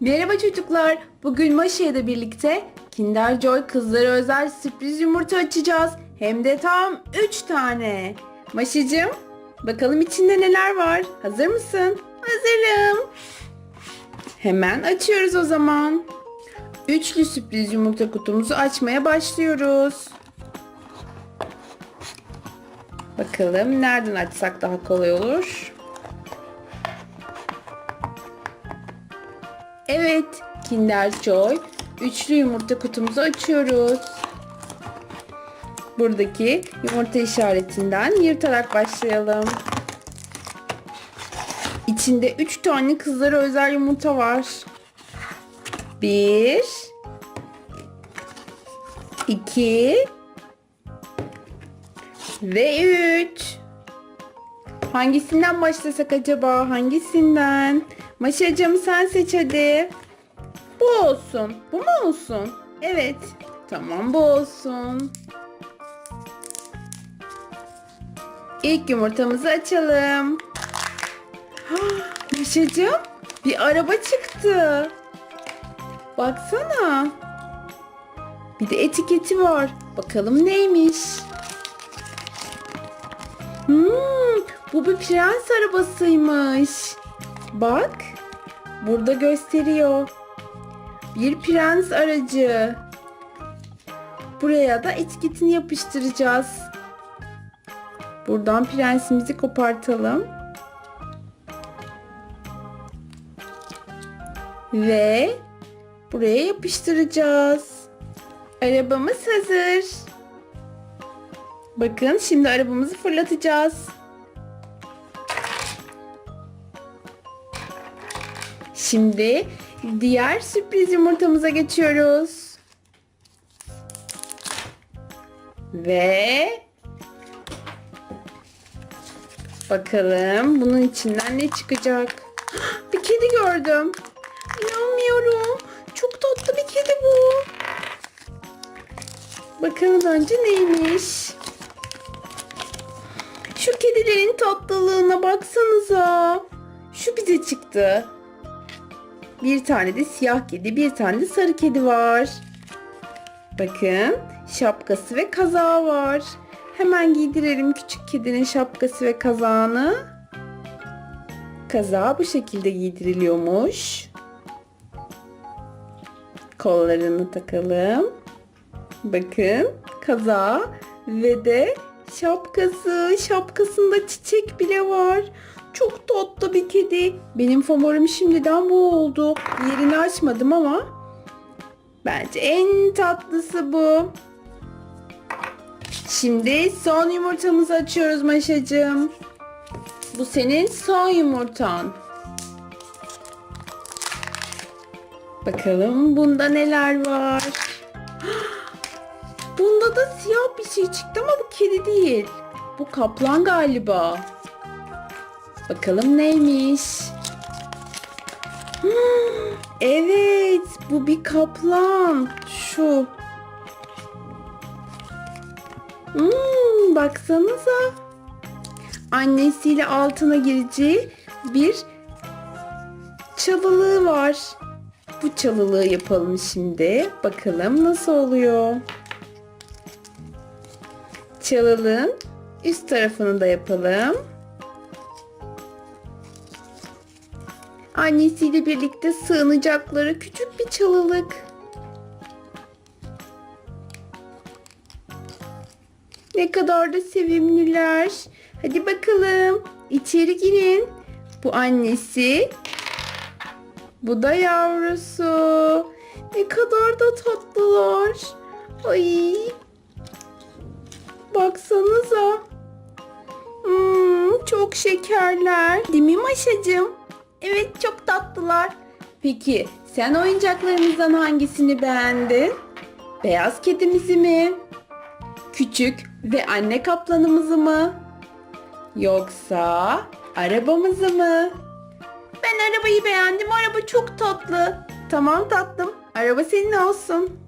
Merhaba çocuklar. Bugün Maşa ile birlikte Kinder Joy kızlara özel sürpriz yumurta açacağız. Hem de tam 3 tane. Maşacığım, bakalım içinde neler var. Hazır mısın? Hazırım. Hemen açıyoruz o zaman. Üçlü sürpriz yumurta kutumuzu açmaya başlıyoruz. Bakalım nereden açsak daha kolay olur. Evet, Kinder Joy üçlü yumurta kutumuzu açıyoruz. Buradaki yumurta işaretinden yırtarak başlayalım. İçinde 3 tane kızlara özel yumurta var. 1 2 ve 3 Hangisinden başlasak acaba? Hangisinden? Maşacığım sen seç hadi. Bu olsun. Bu mu olsun? Evet. Tamam bu olsun. İlk yumurtamızı açalım. Maşacığım bir araba çıktı. Baksana. Bir de etiketi var. Bakalım neymiş? Hmm, bu bir prens arabasıymış. Bak. Burada gösteriyor. Bir prens aracı. Buraya da etiketini yapıştıracağız. Buradan prensimizi kopartalım. Ve buraya yapıştıracağız. Arabamız hazır. Bakın şimdi arabamızı fırlatacağız. Şimdi diğer sürpriz yumurtamıza geçiyoruz. Ve bakalım bunun içinden ne çıkacak? Bir kedi gördüm. İnanmıyorum. Çok tatlı bir kedi bu. Bakalım önce neymiş? Şu kedilerin tatlılığına baksanıza. Şu bize çıktı. Bir tane de siyah kedi, bir tane de sarı kedi var. Bakın şapkası ve kazağı var. Hemen giydirelim küçük kedinin şapkası ve kazağını. Kazağı bu şekilde giydiriliyormuş. Kollarını takalım. Bakın kazağı ve de şapkası. Şapkasında çiçek bile var. Çok tatlı bir kedi. Benim favorim şimdiden bu oldu. Yerini açmadım ama bence en tatlısı bu. Şimdi son yumurtamızı açıyoruz Maşacığım. Bu senin son yumurtan. Bakalım bunda neler var. Bunda da siyah bir şey çıktı ama bu kedi değil. Bu kaplan galiba. Bakalım neymiş? Evet, bu bir kaplan. Şu. Hmm, baksanıza. Annesiyle altına gireceği bir çalılığı var. Bu çalılığı yapalım şimdi. Bakalım nasıl oluyor. Çalılığın üst tarafını da yapalım. Annesiyle birlikte sığınacakları küçük bir çalılık. Ne kadar da sevimliler. Hadi bakalım içeri girin. Bu annesi. Bu da yavrusu. Ne kadar da tatlılar. Ay. Baksanıza. Hmm, çok şekerler. Değil mi Maşacığım? Evet çok tatlılar. Peki sen oyuncaklarımızdan hangisini beğendin? Beyaz kedimizi mi? Küçük ve anne kaplanımızı mı? Yoksa arabamızı mı? Ben arabayı beğendim. Araba çok tatlı. Tamam tatlım. Araba senin olsun.